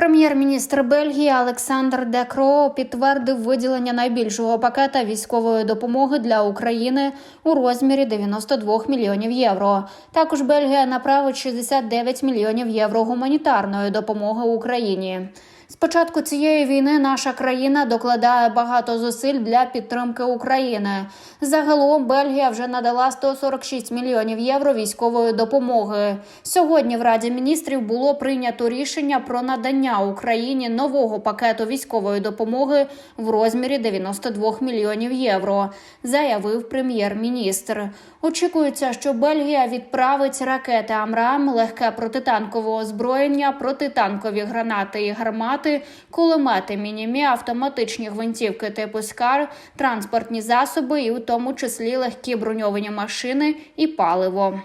Прем'єр-міністр Бельгії Олександр Декро підтвердив виділення найбільшого пакета військової допомоги для України у розмірі 92 мільйонів євро. Також Бельгія направить 69 мільйонів євро гуманітарної допомоги Україні. З початку цієї війни наша країна докладає багато зусиль для підтримки України. Загалом Бельгія вже надала 146 мільйонів євро військової допомоги. Сьогодні в Раді міністрів було прийнято рішення про надання Україні нового пакету військової допомоги в розмірі 92 мільйонів євро, заявив прем'єр-міністр. Очікується, що Бельгія відправить ракети Амрам, легке протитанкове озброєння, протитанкові гранати і гармати, кулемети мінімі, автоматичні гвинтівки типу Скар, транспортні засоби, і у тому числі легкі броньовані машини і паливо.